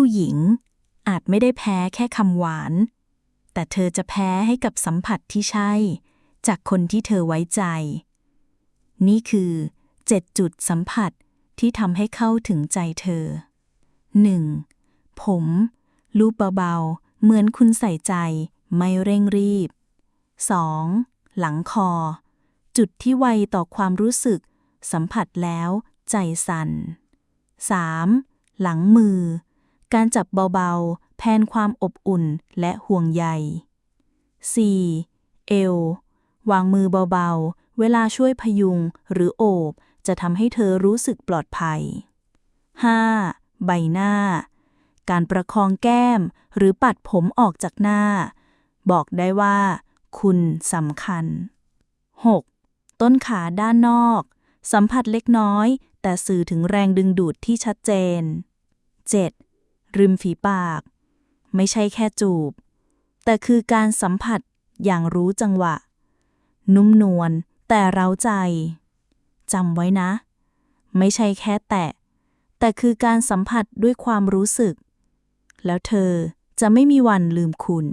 ผู้หญิง อาจไม่ได้แพ้แค่คำหวาน แต่เธอจะแพ้ให้กับสัมผัสที่ใช่ จากคนที่เธอไว้ใจ นี่คือเจ็ดจุดสัมผัสที่ทำให้เข้าถึงใจเธอ 1. ผม ลูบเบาๆ เหมือนคุณใส่ใจ ไม่เร่งรีบ 2. หลังคอ จุดที่ไวต่อความรู้สึก สัมผัสแล้วใจสั่น 3. หลังมือ การจับเบาๆ แพนความอบอุ่นและห่วงใย 4. เอว วางมือเบาๆ เวลาช่วยพยุงหรือโอบ จะทำให้เธอรู้สึกปลอดภัย 5. ใบหน้า การประคองแก้มหรือปัดผมออกจากหน้า บอกได้ว่า คุณสำคัญ 6. ต้นขาด้านนอก สัมผัสเล็กน้อย แต่สื่อถึงแรงดึงดูดที่ชัดเจน 7. ริมฝีปาก ไม่ใช่แค่จูบ แต่คือการสัมผัสอย่างรู้จังหวะ นุ่มนวลแต่เร้าใจจำไว้นะ ไม่ใช่แค่แตะ แต่คือการสัมผัสด้วยความรู้สึก แล้วเธอจะไม่มีวันลืมคุณ